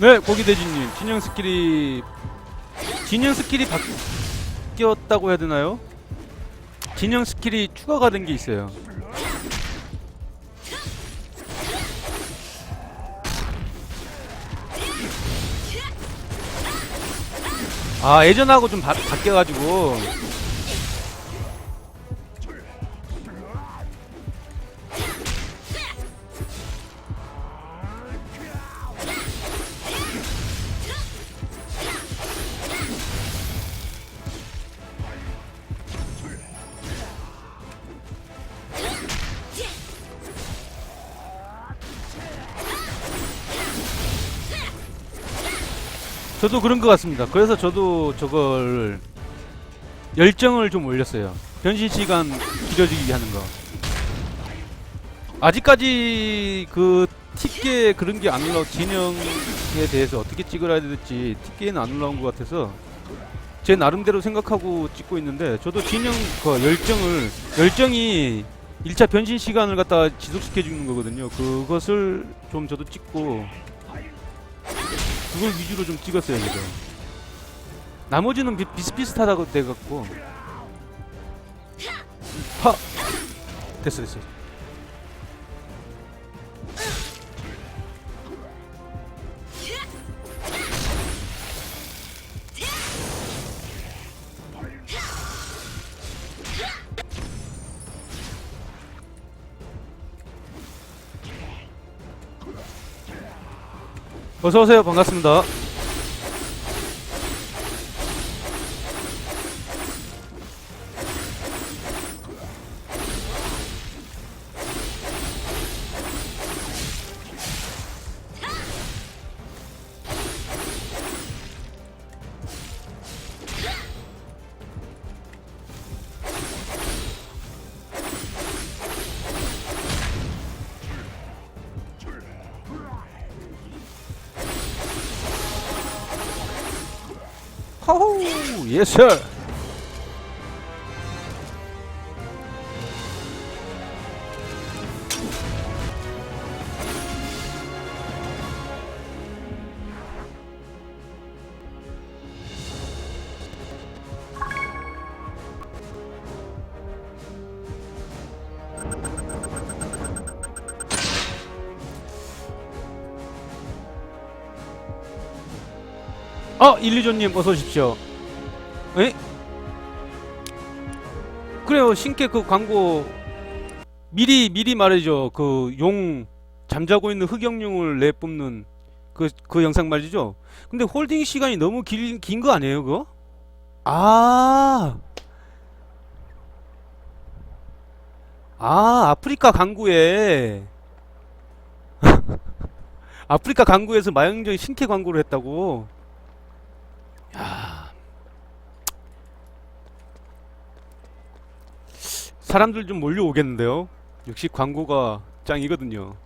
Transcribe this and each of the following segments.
네, 고기대지님. 진영 스킬이 진영 스킬이 바뀌었다고 해야 되나요? 진영 스킬이 추가가 된 게 있어요. 아, 예전하고 좀 바, 바뀌어가지고 저도 그런 것 같습니다. 그래서 저도 저걸 열정을 좀 올렸어요. 변신 시간 길어지게 하는 거. 아직까지 그 틱게 그런 게 안 올라 진영에 대해서 어떻게 찍어야 될지 틱게는 안 올라온 것 같아서 제 나름대로 생각하고 찍고 있는데 저도 진영 그 열정을 열정이 1차 변신 시간을 갖다 지속시켜 주는 거거든요. 그것을 좀 저도 찍고 그걸 위주로 좀 찍었어요, 그죠. 나머지는 비, 비슷비슷하다고 돼갖고. 하! 됐어, 됐어. 어서오세요, 반갑습니다. 호호! 예스! 어, 일리존님 어서 오십시오. 에? 그래요, 신캐 그 광고 미리 미리 말이죠. 그 용 잠자고 있는 흑영룡을 내 뽑는 그그 영상 말이죠. 근데 홀딩 시간이 너무 긴긴거 아니에요, 그거? 아. 아, 아프리카 강구에 아프리카 강구에서 마영정 신캐 광고를 했다고. 사람들 좀 몰려오겠는데요. 역시 광고가 짱이거든요.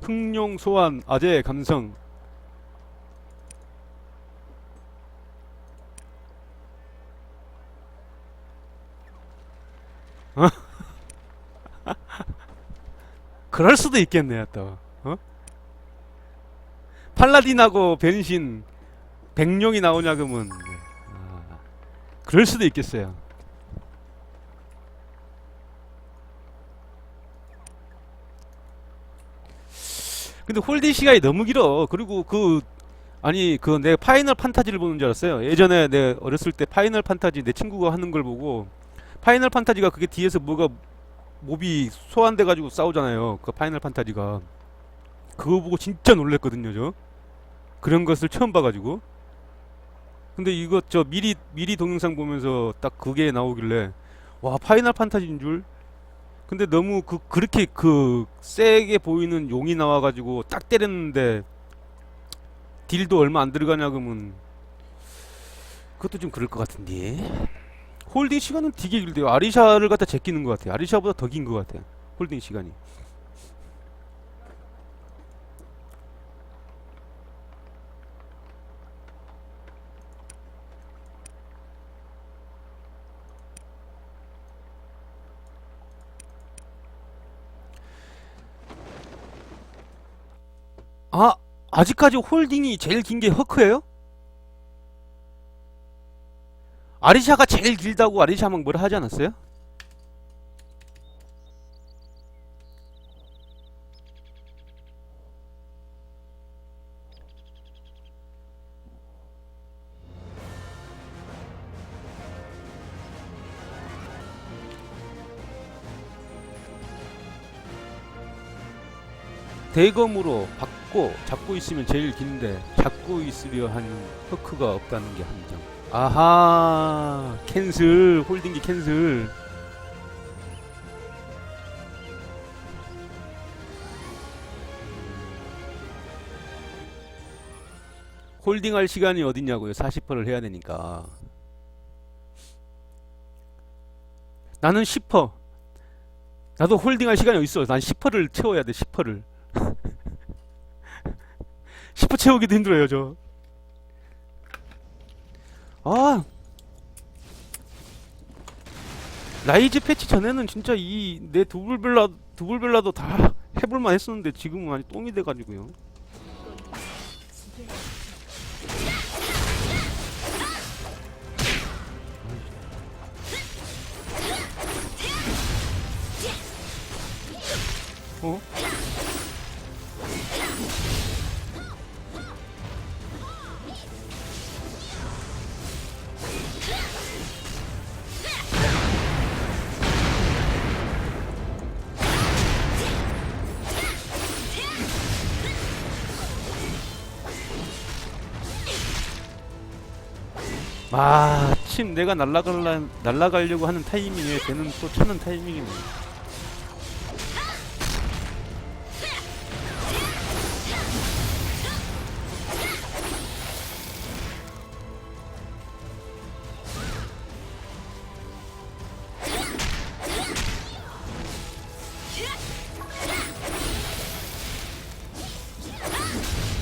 흥룡 소환 아재 감성. 어? 그럴 수도 있겠네요, 또. 어? 팔라딘하고 변신 백룡이 나오냐 그러면 네. 아, 그럴 수도 있겠어요. 근데 홀딩 시간이 너무 길어. 그리고 그 아니 그 내 파이널 판타지를 보는 줄 알았어요. 예전에 내 어렸을 때 파이널 판타지 내 친구가 하는 걸 보고 파이널 판타지가 그게 뒤에서 뭐가 몹이 소환돼 가지고 싸우잖아요. 그 파이널 판타지가 그거 보고 진짜 놀랬거든요, 저. 그런 것을 처음 봐 가지고. 근데 이거 저 미리 미리 동영상 보면서 딱 그게 나오길래 와 파이널 판타지인 줄. 근데 너무 그 그렇게 그 세게 보이는 용이 나와가지고 딱 때렸는데 딜도 얼마 안 들어가냐 그러면 그것도 좀 그럴 것 같은데. 홀딩 시간은 되게 길대요. 아리샤를 갖다 제끼는 것 같아요. 아리샤보다 더 긴 것 같아요. 홀딩 시간이. 아, 아직까지 홀딩이 제일 긴 게 허크예요? 아리샤가 제일 길다고 아리샤 막 뭐라 하지 않았어요? 대검으로 받고 잡고 있으면 제일 긴데 잡고 있으려 하는 허크가 없다는 게 함정. 아하 캔슬 홀딩기 캔슬. 홀딩할 시간이 어딨냐고요. 40%를 해야 되니까. 나는 10%. 나도 홀딩할 시간이 어딨어. 난 10%를 채워야 돼. 10%를. 10% 채우기도 힘들어요, 저. 아. 라이즈 패치 전에는 진짜 이 내 두불벨라 두불벨라도 다 해볼만 했었는데 지금은 많이 똥이 돼가지고요. 어? 아, 침 내가 날라갈라 날라가려고 하는 타이밍에 걔는 또 차는 타이밍이네.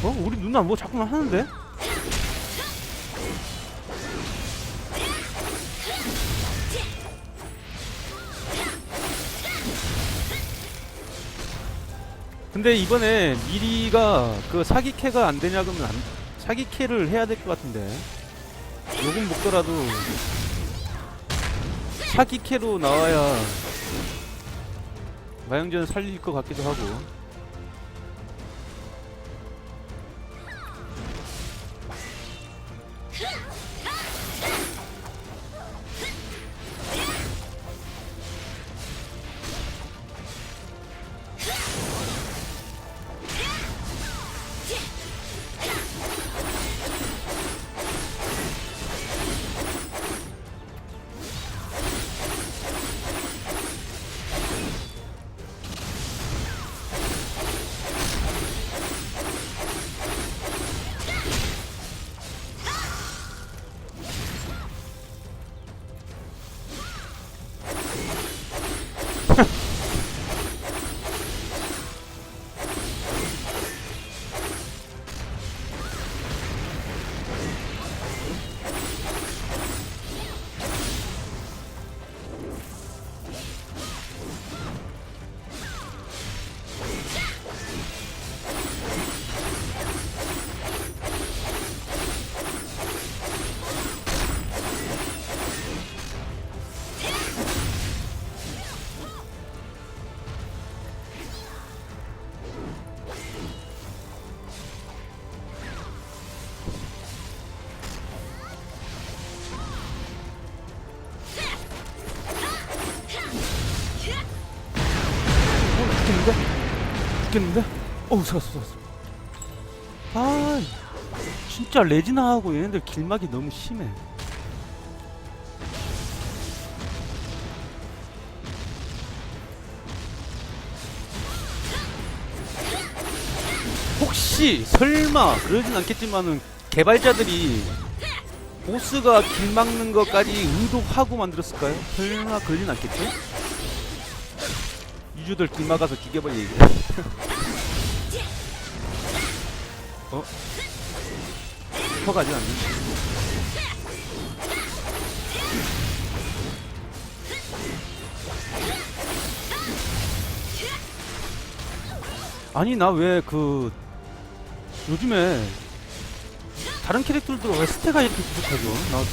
어? 우리 누나 뭐 자꾸만 하는데? 근데 이번에 미리가 그 사기 캐가 안 되냐 그러면 안, 사기 캐를 해야 될 것 같은데. 요금 먹더라도 사기 캐로 나와야 마영전 살릴 것 같기도 하고 죽겠는데? 어우, 살았어, 살았어. 아, 진짜 레지나하고 얘네들 길막이 너무 심해. 혹시 설마 그러진 않겠지만은 개발자들이 보스가 길 막는 것까지 의도하고 만들었을까요? 설마 그러진 않겠죠? 유저들 길 막아서 죽여버리 얘기. 어? 퍼가지 않니? 아니 나 왜 그 요즘에 다른 캐릭터들도 왜 스테가 이렇게 부족하죠? 나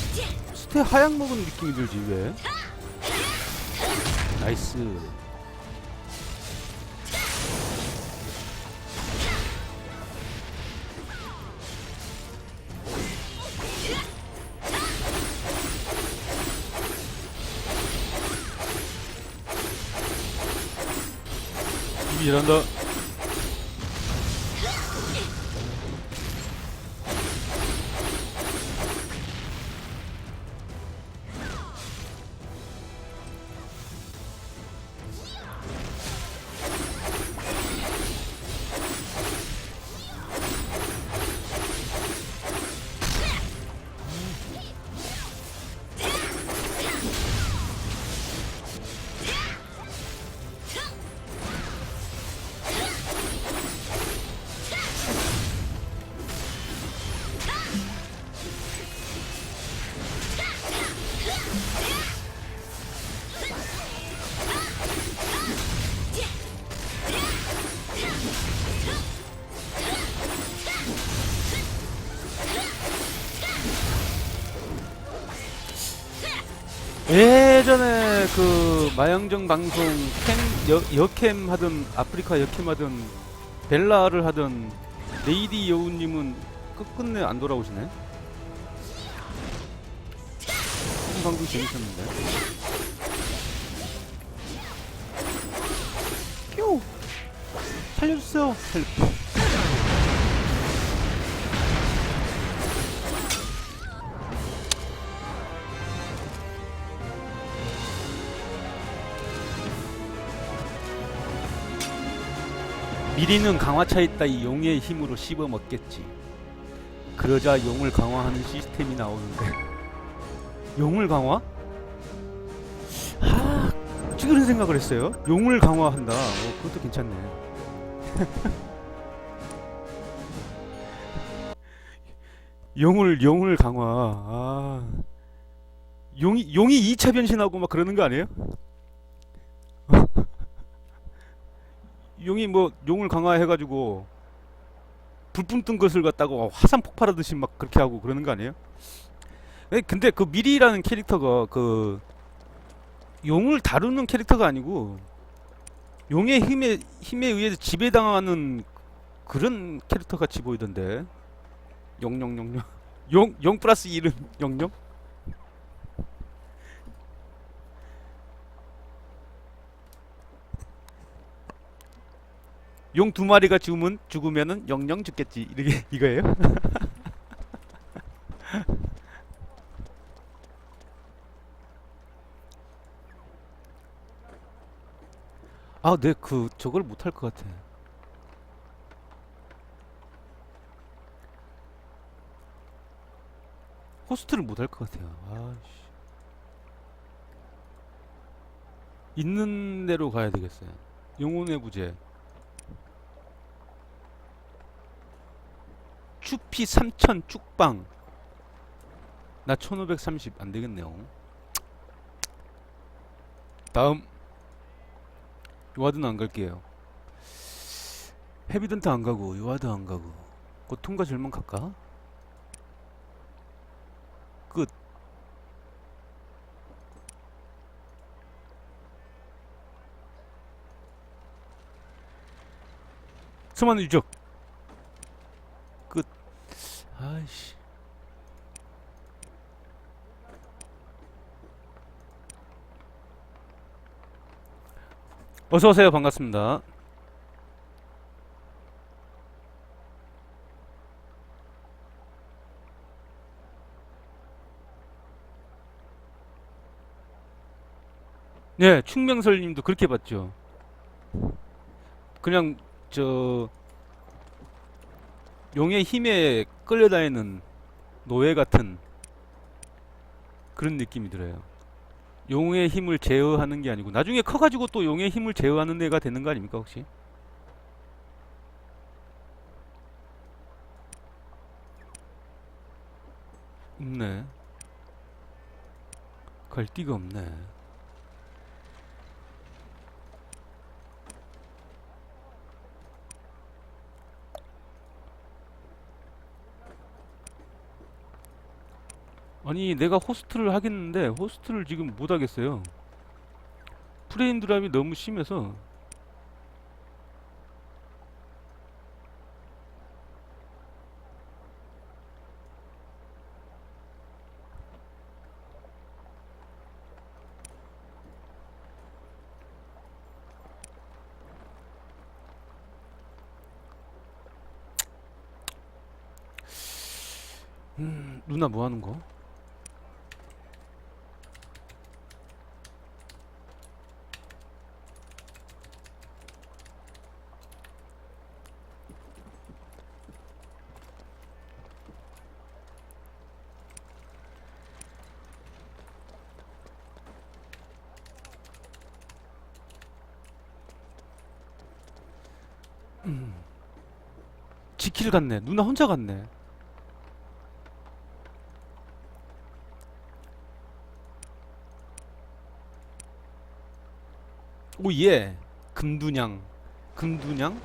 스테 하향 먹은 느낌이 들지 왜? 나이스. 이 예전에 그 마영정 방송 캠 여, 여캠 하던 아프리카 여캠 하던 벨라를 하던 레이디 여우님은 끝끝내 안 돌아오시네. 이 방송 재밌었는데. 뾰 살려주세요. 살려. 미리는 강화차 있다 이 용의 힘으로 씹어 먹겠지. 그러자 용을 강화하는 시스템이 나오는데 용을 강화? 아, 그런 생각을 했어요. 용을 강화한다. 어, 그것도 괜찮네. 용을 용을 강화. 아, 용이 용이 2차 변신하고 막 그러는 거 아니에요? 용이 뭐 용을 강화해가지고 불품 뜬 것을 갖다가 화산 폭발하듯이 막 그렇게 하고 그러는 거 아니에요? 에, 근데 그 미리라는 캐릭터가 그 용을 다루는 캐릭터가 아니고 용의 힘에 힘에 의해서 지배당하는 그런 캐릭터 같이 보이던데. 용용용용 용 용 플러스 이름 용용 용 두 마리가 죽으면 죽으면은 영영 죽겠지 이게 이거예요? 아, 네, 그 저걸 못할 것 같아. 호스트를 못할 것 같아요. 아씨. 있는 대로 가야 되겠어요. 영혼의 부재. 추피 3000 쭉빵 나 1530 안되겠네요. 다음. 요하드는 안갈게요. 헤비던트 안가고 요하드 안가고. 고통과 절망 갈까? 끝. 스만 유적 아이씨. 어서 오세요. 반갑습니다. 네, 충명설 님도 그렇게 봤죠. 그냥 저 용의 힘에 끌려다니는 노예 같은 그런 느낌이 들어요. 용의 힘을 제어하는 게 아니고 나중에 커가지고 또 용의 힘을 제어하는 애가 되는 거 아닙니까 혹시? 없네. 갈띠가 없네. 아니 내가 호스트를 하겠는데 호스트를 지금 못 하겠어요. 프레임 드랍이 너무 심해서 음, 누나 뭐 하는 거? 지킬 갔네. 누나 혼자 갔네. 오, 예. 금두냥. 금두냥?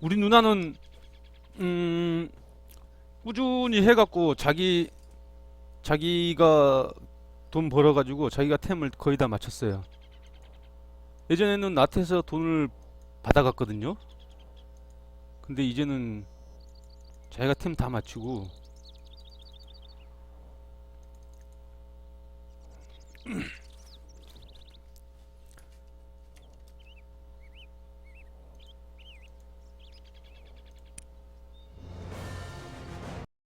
우리 누나는, 음, 꾸준히 해갖고 자기, 자기가 돈 벌어가지고 자기가 템을 거의 다 맞췄어요. 예전에는 나트에서 돈을 받아갔거든요. 근데 이제는 자기가 템 다 맞추고